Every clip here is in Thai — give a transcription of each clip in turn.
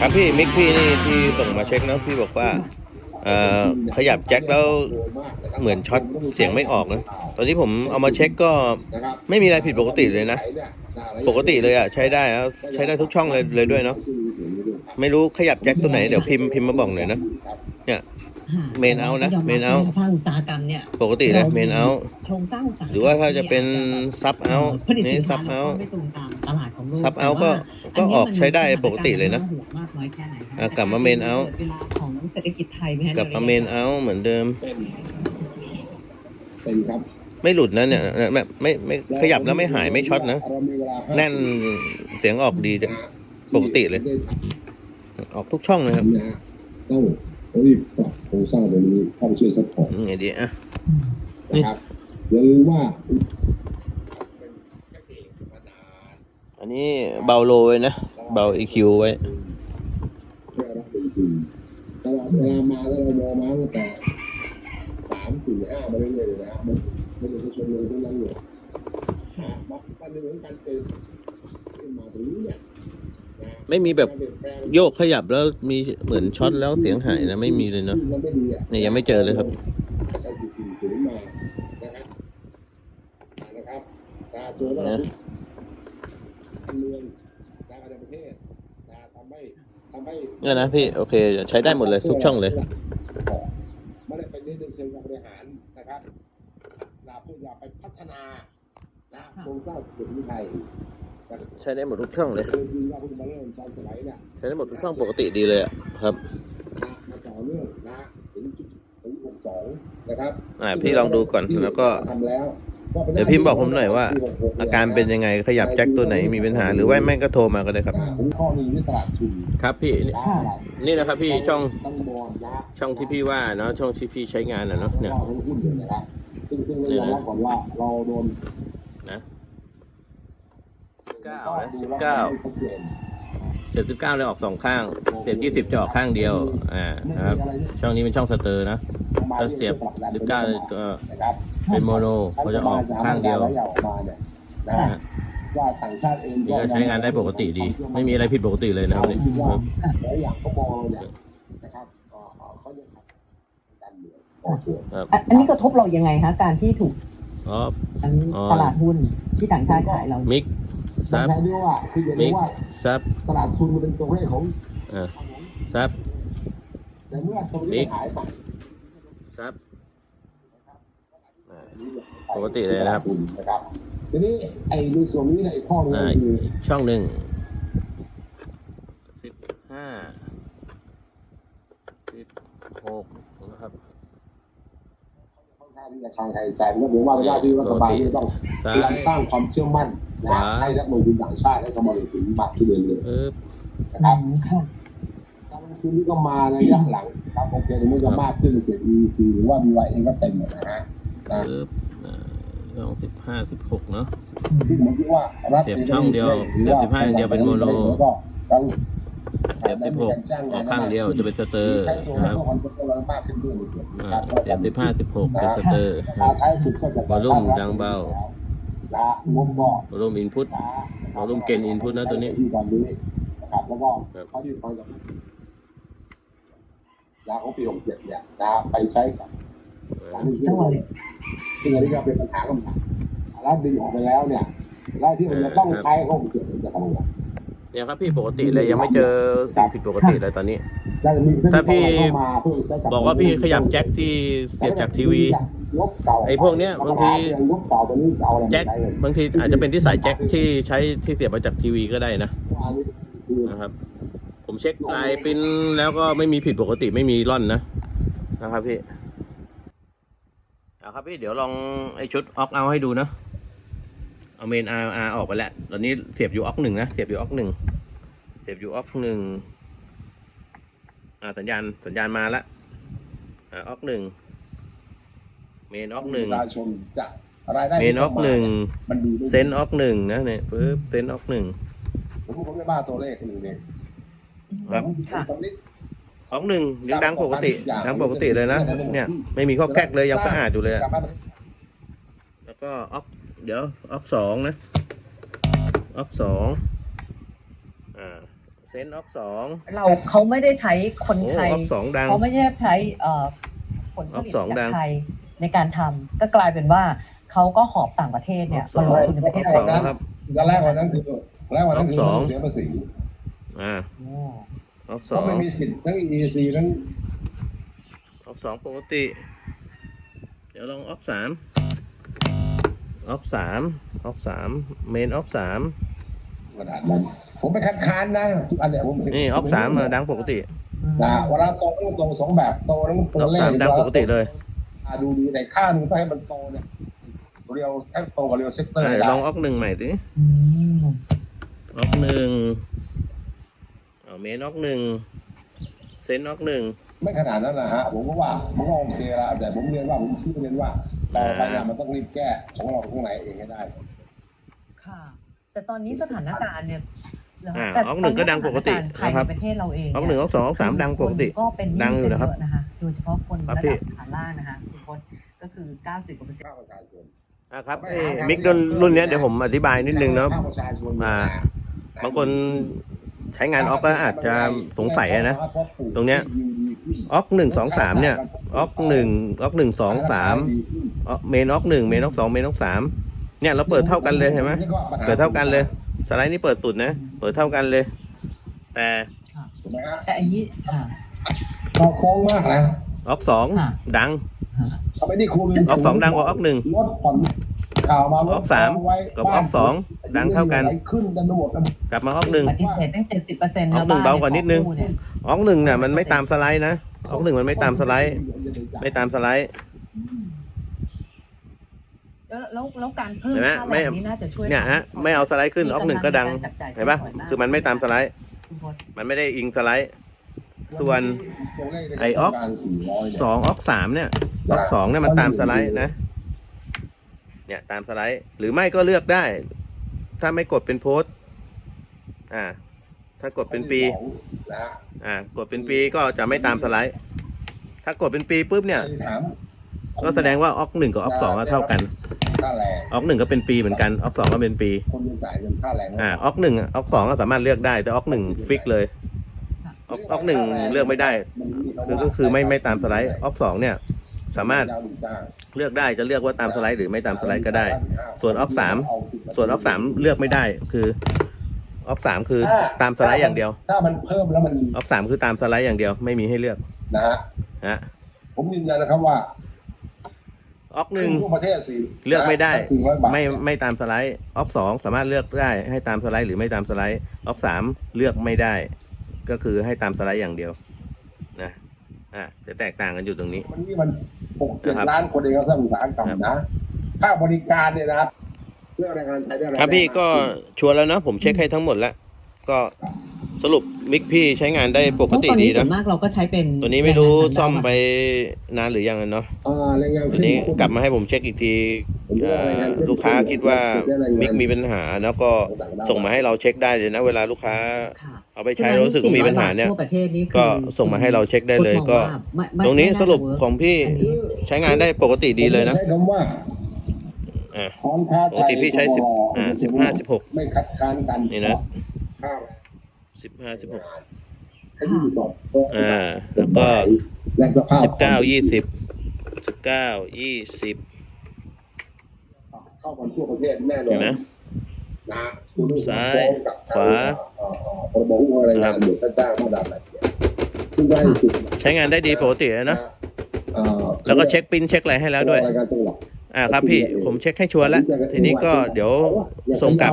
ครับพี่มิกพี่นี่ที่ส่งมาเช็คนะพี่บอกว่าเอ่อขยับแจ็คแล้วเหมือนช็อตเสียงไม่ออกนะตอนที่ผมเอามาเช็คก็ไม่มีอะไรผิดปกติเลยนะ ปกติเลยอะใช้ได้แล้วใช้ได้ทุกช่องเลยเลยด้วยเนาะไม่รู้ขยับแจ็คตัวไหนเดี๋ยวพิมพ์พิมพ์มาบอกหน่อยนะเมนเอาท์นะเมนเอาท์ภาคอุตสาหกรรมเนี่ยปกติเลยเมนเอาโครงสร้างอุตสาหกรรมหรือว่าถ้าจะเป็นซับเอาผลิตนี่สินค้าซับเอาไม่ตรงตามตลาดของโลกซับเอาก็แต่ว่า ก็ออกใช้ได้ปกติเลยนะอัมัมากน้อยแค่ไหนคะอะกลับมาเมนเอาท์เวลาของเศรษฐกิจไทยไหมฮะกลับมาเมนเอาเหมือนเดิมเป็นเป็นครับไม่หลุดนะเนี่ยไม่ไม่ไม่ขยับแล้วไม่หายไม่ช็อตนะเรามีเวลาห้าแน่นเสียงออกดีจ้ะปกติเลย ออกทุกช่องเลยครับนะฮะต้องรีบปรับโครงสร้างตัวนี้เข้าไปช่วยซัพพอร์ตไงดีอะนะครับอย่าลืมว่าเป็นแค่เอกมานาน อั นนี้เบาโลไว้นะ เบา EQ ไว้เพื่อรับเป็นจริงตลอดเวลามาแล้วเรามองมาตั้งแต่สามสี่ห้ามาเรื่อยๆเลยนะมันมันเป็ชนเลยทั้งนั้นเลยหาบัฟปันในเรื่องการเติมขึ้นมาตรงนี้เนี่ยไม่มีแบบโยกขยับแล้วมีเหมือนช็อตแล้วเสียงหายนะไม่มีเลยเนาะมันไม่ดีอะเนี่ยยังไม่เจอเลยครับนะครับนะครับตาโจรเรา การเมืองการการประเทศนะทำให้ทำให้เนี่ยนะพี่ โอเค ใช้ได้หมดเลยทุกช่องเลย ไม่ได้เป็นเรื่องเชิงการบริหารนะครับเราเพื่อเราไปพัฒนานะโครงสร้างเศรษฐกิจไทยใช้ได้หมดทุกช่องเลย จริงๆเราเพิ่งมาเริ่มตอนสมัยเนี่ยใช้ได้หมดทุกช่องปกติดีเลยอะครับนะมาต่อเนื่องนะถึงถึงหกสองนะครับ อ่าพี่ลองดูก่อนแล้วก็ ทำแล้ว เดี๋ยวพิมพ์บอกผมหน่อยว่า อาการเป็นยังไงขยับแจ็คตัวไหนมีปัญหา หรือว่าแม่งก็โทรมาก็ได้ครับผมข้อนี้ที่ตลาดทุนครับพี่นี่นะนี่นะครับพี่ช่องต้องมองนะช่องที่พี่ว่าเนาะช่องที่พี่ใช้งานอะเนาะเนี่ยก็ทั้งหุ้นเลยนะครับซึ่งซึ่งเรายอมรับก่อนว่าเราโดนนะ19นะดูแล้ว19ไม่ชัดเจนเจ็ดสิบเก้าเลยออกสองข้างเสียบยี่สิบจะออกข้างเดียวอ่าไม่นะครับมีอะไรที่ช่องนี้เป็นช่องสเตอร์นะมาถ้าเสียบที่สิบเก้าก็นะครับ เป็นโมโนเขาจะออกข้างเดียวแล้วอย่าออกมาเนี่ยนะนะฮะว่าต่างชาติเองนี่ก็ใช้งานได้ปกติดี ไม่มีอะไรผิดปกติเลยนะครับนี่ครับหลายอย่างเขามองเนี่ยนะครับก็เขาจะทำการเมืองก่อตัวครับอะอันนี้กระทบเรายังไงคะการที่ถูกอ๋ออันอ๋อตลาดหุ้นที่ต่างชาติขายเรามิกซับใช้ด้วยว่าคืออย่ามิรู้กว่าซับตลาดทุนมันเป็นตัวเลขของอ่าซับแต่เมื่อตรงนี้หายไปซับอ่า ปกติเลยนะครับ นะครับทีนี้ไอ้ในส่วนนี้เนี่ยไอ้ข้อนึงอ่าคืออีกช่องหนึ่งสิบห้าสิบหกนะครับค่อนข้างที่จะคลางใครใจก็ผมว่าเป็นหน้าที่รัฐบาลที่ต้องพซ้าย ยายามสร้างความเชื่อมั่นนะขวาให้นักลงทุนต่างชาติให้เข้ามาลงทุนมากขึ้นเรื่อยปึ๊บ ๆนะครับอืมค่ะ การลงทุนนี่ก็มาในระยะหลังครับโอเคมันจะมากขึ้นเกิด EC หรือว่า BY เองก็เต็มหมดนะฮะนะ ปึ๊บอ่าช่องสิบห้าสิบหกเนาะซึ่งผมคิดว่ารัฐเสียบช่องเดียวเสียบ15อย่างเดียวเป็นโมโนแล้วก็การเสียบสิบหกออกข้างเดียวจะเป็นสเตอร์ใช้ตัวนะครับพวกมันก็กำลังมากขึ้นด้วยในส่วนนี้อ่าครับเสียบสิบห้าสิบหกเป็นสเตอร์ราท้ายสุดก็จะวอลลุ่มดังเบานะงบก็วอลลุ่มอินพุตช้าวอลลุ่มเกณฑ์อินพุตนะตัวนี้ที่ตอนนี้นะครับแล้วก็ครับเขาที่ฟังจากยาของปี67เนี่ยนะไปใช้กับ การที่ซื้อทั้งหมดเลยซึ่งอันนี้ก็เป็นปัญหาคำถามแล้วดึงออกไปแล้วเนี่ยแล้วที่มันจะต้องใช้ของ67มันจะทำยังไงเนี่ยครับพี่ปกติเลยยังไม่เจอสิ่งผิดปกติเลยตอนนี้แล้วจะมีเส้นถ้าพี่เข้ามาเพื่อใช้กับบอกว่าพี่ขยับแจ็คที่เสียบจากทีวีงบเก่าไอ้พวกเนี้ยบางทีงบเก่าตัวนี้จะเอาอะไรมาแจ็คใช้เลยบางทีอาจจะเป็นที่สายแจ็คที่ใช้ที่เสียบมาจากทีวีก็ได้นะอันนี้คือนะครับ ผมเช็คลายปริ้นแล้วก็ไม่มีผิดปกติไม่มีร่อนนะนะครับพี่ เอาครับพี่เดี๋ยวลองไอชุดออกเอาให้ดูนะเอาเมนอาร์อาร์ออกไปแล้ว ตอนนี้เสียบอยู่ออกหนึ่งนะเสียบอยู่ออกหนึ่งเสียบอยู่ออกหนึ่งอ่าสัญญาณสัญญาณมาแล้วอ่าออกหนึ่งเมนออกหนึ่งประชาชนจะรายได้เมนออกหนึ่งมันดีด้วยเซนออกหนึ่งนะเนี่ยปึ๊บเซนออกหนึ่งผมผมไม่บ้าตัวเลขหนึ่งเนี่ยครับค่ะสำลิด ออกหนึ่งยังดังปกติดังปกติเลยนะเนี่ยไม่มีข้อแก๊กเลยยังสะอาดอยู่เลยอะกลับมาแล้วก็ออกเดี๋ยวออกสองนะออกสองอ่าเซนออกสองเราเขาไม่ได้ใช้คนโอ้ไทยออกสองดังเขาไม่ได้ใช้เอ่อผลผออลิกตสองดัจางกไทยในการทำก็กลายเป็นว่าเขาก็หอบต่างประเทศเนี่ยออกสมาองลงทุนในประเทศออกไทสอยงครับตอนแรกวันนั้นคือตอนแรกวันนั้นคือสองเสียภาษีอ่า โอ้ออกเพสอราะงมันมีสิทธิ์ทั้ง EC ทั้งออกสองปกติ เดี๋ยวลองออกสามออกสามออกสามเมนออกสามขนาดนั้นผมไปคัดค้านนะทุกอันเนี่ยผมนี่ออกสามดังปกตินะเวลาโตต้องโตสองแบบโตแล้วมันอตัวอกเลสามขดังปกติเลยอ่าดูดีแต่ค่าหนึ่งต้องให้มันโตเนี่ยเรียวแทบโตกับเรียวเซกเตอร์อะเดี๋ยวได้ลองออกหนึ่งใหม่สิอืมออกหนึ่ง เอาเมนออกหนึ่งเซนออกหนึ่งไม่ขนาดนั้นนะฮะผมก็ว่ามันก็โอเคละแต่ผมเรียนว่าผมชี้เรียนว่าต่อไปเนี่ยมันต้องรีบแก้ของเราข้างในเองให้ได้ ค่ะ แต่ตอนนี้สถานการณ์เนี่ยเหรอ่าแต่ออกหนึ่งก็ดังปกติตอนนี้สถานการณ์ภายนะครับในประเทศเราเองออกหนึ่งออกสองออกสามดังปกติก็เป็นหนี้ดังอยู่นะครับกัเนะคะโดยเฉพาะคนครัระบพี่ดับฐานล่างนะคะคุณพจน์ก็คือ90กว่าเปอร์เซ็นต์ภาคประชาชนอะครับเอ้ยมิกรุ่นรุ่นเนี้ยเดี๋ยวผมอธิบายนิดนึงเนาะภาคประชาชนอ่าบางคน ใช้งานออกก็อาจจะสงสัยนะ ตรงเนี้ยออกหนึ่งสองสามเนี่ยออกหนึ่งออกหนึ่งสองสามออกเมนออกหนึ่งเมนออกสองเมนออกสามเนี่ยเราเปิดเท่ากันเลยเห็นไหมเปิดเท่ากันเลย สไลด์นี้เปิดสุดนะเปิดเท่ากันเลย แต่ถูกไหมฮะแต่อันนี้ค่ะเราโค้งมากนะออกสองค่ะดังทำไมนี่คุณออกสองดังกว่าออกหนึ่งลดผ่อน ข่าวมาลดออกสามไว้กับออกสองดังเท่ากันไหขึ้นกันหมดนะกลับมาออกหนึ่งปฏิเสธตั้ง70เปอร์เซ็นต์ออกหนึ่งเบากว่านิดนึงออกหนึ่งเนี่ยมันไม่ตามสไลด์นะออกหนึ่งมันไม่ตามสไลด์ ไม่ตามสไลด์แล้วแล้วแล้วการเพิ่มเห็นไหมค่าไม่แรงนี้น่าจะช่วยเนี่ยฮะไม่เอาสไลด์ขึ้นออกหนึ่งก็ดังเห็นปะคือมันไม่ตามสไลด์คุณพจน์มันไม่ได้อิงสไลด์ ส่วนไอ้ออกสองออกสามเนี่ยออกสองเนี่ยมันตามสไลด์นะ เนี่ยตามสไลด์ หรือไม่ก็เลือกได้ ถ้าไม่กดเป็นโพสต์อ่า ถ้ากดเป็นปีนะฮะอ่ากดเป็นปีก็จะไม่ตามสไลด์ ถ้ากดเป็นปีปุ๊บเนี่ยถามก็แสดงว่าออกหนึ่งกับออกสองก็เท่ากันค่าแรงออกหนึ่งก็เป็นปีเหมือนกันออกสองก็เป็นปีคนยังจ่ายเงินค่าแรงอ่าออกหนึ่งออกสองก็สามารถเลือกได้ แต่ออกหนึ่งฟิกเลยออกออกหนึ่งเลือกไม่ได้ คือก็คือไม่ไม่ตามสไลด์ออกสองเนี่ย สามารถเลือกได้จะเลือกว่าตามสไลด์หรือไม่ตามสไลด์ก็ได้ ส่วนออฟสามส่วนออฟสามเลือกไม่ได้คือออฟสามคือตามสไลด์อย่างเดียว ถ้ามันเพิ่มแล้วมันออฟสามคือตามสไลด์อย่างเดียวไม่มีให้เลือกนะฮะฮะผมยืนยันนะครับว่าออกหนึ่งทั่วประเทศสี่เลือกไม่ได้สี่ร้อยบาทไม่ไม่ตามสไลด์ออฟสองสามารถเลือกได้ให้ตามสไลด์หรือไม่ตามสไลด์ออฟสามเลือกไม่ได้ ก็คือให้ตามสไลด์อย่างเดียวนะอะจะแตกต่างกันอยู่ตรงนี้มันนี่มัน หกเจ็ดนะครับล้านคนเองก็สร้างอุตสาหกรรมนะภาคบริการเนี่ยนะครับเรื่องแรงงานไทยได้แรงครับพี่ก็ชัวร์แล้วนะผมเช็คให้ทั้งหมดแล้ว ก็สรุปมิกพี่ใช้งานได้ปกติเพราะตอนดีนี้ส่นะวนมากเราก็ใช้เป็นตัวนี้ไม่รู้แงงานต่างด้าวซ่อมไปนานหรือยังอะเนาะอ่าแรงงานอันนี้กลับมาให้ผมเช็คอีกทีเอ่อลูกค้าคิดว่ามิกมีปัญหาแล้วก็ส่งมาให้เราเช็คได้เลยนะ เวลาลูกค้าค่ะ เอาไปใช้แล้วรู้สึกว่ามีปัญหาเนี่ยทั่วประเทศนี่คือก็ส่งมาให้เราเช็คได้เลยคนมองก็ว่าไม่ไม่ตรงนี้ไม่าสรุปจะของพี่อันนี้ใช้งานได้ปกติดีเลยนะผมใช้คำว่าอ่าพร้อมค้าปกติพี่ใช้สิบอ่าสิบห้าสิบหกไม่คัดค้านกันนี่นะข้าวสิบห้าสิบหกให้อยู่สดอ่าแล้วก็และสภาพสิบเก้ายี่สิบสิบเก้ายี่สิบเข้ากันทั่วประเทศแน่นอเห็น นไหมนะซ้ายขวาเอ่อเอ่อพรบอุ้งอะไรงานเด็กค่าจ้างมาตราแปดเจ็ดซึ่งได้สิทธิ์ใช้งานได้ดีปกติเลยนะเอ่อแล้วก็เช็คปิ้นเช็คอะไรให้แล้วด้วยรายการจังหวัดอ่าครับพี่ผมเช็คให้ชัวร์แล้ว ทีนี้ก็เดี๋ยวส่งกลับ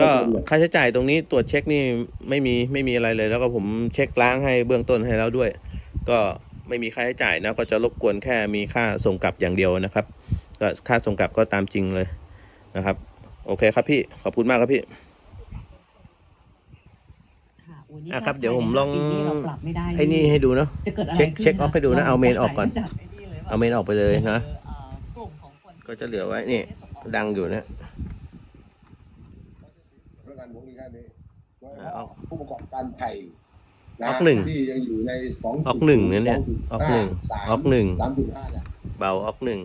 ก็ค่าใช้จ่ายตรงนี้ตรวจเช็คนี่ไม่มีไม่มีอะไรเลย แล้วก็ผมเช็คล้างให้เบื้องต้นให้แล้วด้วย ก็ไม่มีค่าใช้จ่ายนะก็จะรบกวนแค่มีค่าส่งกลับอย่างเดียวนะครับ ก็ค่าส่งกลับก็ตามจริงเลยนะครับ โอเคครับพี่ ขอบคุณมากครับพี่ค่ะโอ้ยนี่อะครับ เดี๋ยวผมลองปีนี้เราปรับไม่ได้ไอ้นี่ให้ดูเนาะ จะเกิดอะไรเช็คขึ้นเช็คออฟให้ดูนะเอาเมนออกก่อน จากไนี่ลยว่เอาเมนออกไปเลยนะ เอ่อกลุ่มของคนก็จะเหลือไว้นี่ ดังอยู่นะเรื่องการพวกนี้แค่นี้อ่าเอาผู้ประกอบการไทยนะออกหนึ่งที่ยังอยู่ในสองออกหนึ่งนะเนี่ยออกหนึ่ง สามออกหนึ่ง สามจุดห้าเนี่ยเบาออกหนึ่ง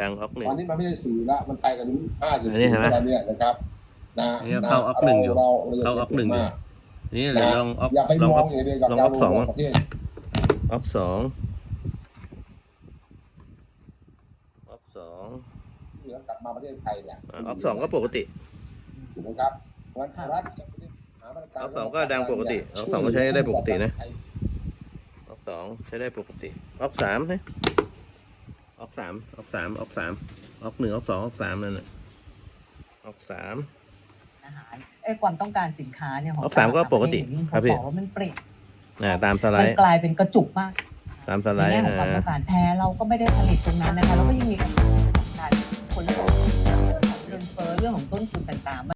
ดังออกหนึ่ตงอนนี้มันไม่ใช่สี่ละมันไปกันถึงห้าจุดอันนี้สี่เห็นไหมตอนเนี้ยนะครับนะเนี่ยเข้าออกหนึ่งอยู่เราเราเข้าออกหนึ่งอยู่มากนี่เดี๋ยวลองออกอย่าไปลองมออองกอย่างเดียวกับลองกาอรอกสองลมั้งประเทศออกสองออกสองที่แล้วกลับมาประเทศไทยเนี่ยอ่าออกสองก็ปกติถูกไหมครับงั้นรัฐจะหามาตรการออกสองก็ดังปกติออกสองก็ใช้ได้ปกตินะออกสองใช้ได้ปกติออกสามไหม ออกสามออกสามออกสามออกหนึ่งออกสองออกสามนั่นน่ะออกสาม อาหารเอ้ยความต้องการสินค้าเนี่ยของออกสามก็ปกติต่างครัปบระพี่เทศอย่างที่ผมบอกว่ามันเปลี่ยนอ่าตามสไลมันด์กลายเป็นกระจุกมากตามสไลในด์แง่ของความอ่าต้องการแท้เราก็ไม่ได้ผลิตตรงนั้นนะคะเราก็ยังมีการขนส่งเรื่องของเงินเฟ้อเรื่องของต้นทุนต่างๆ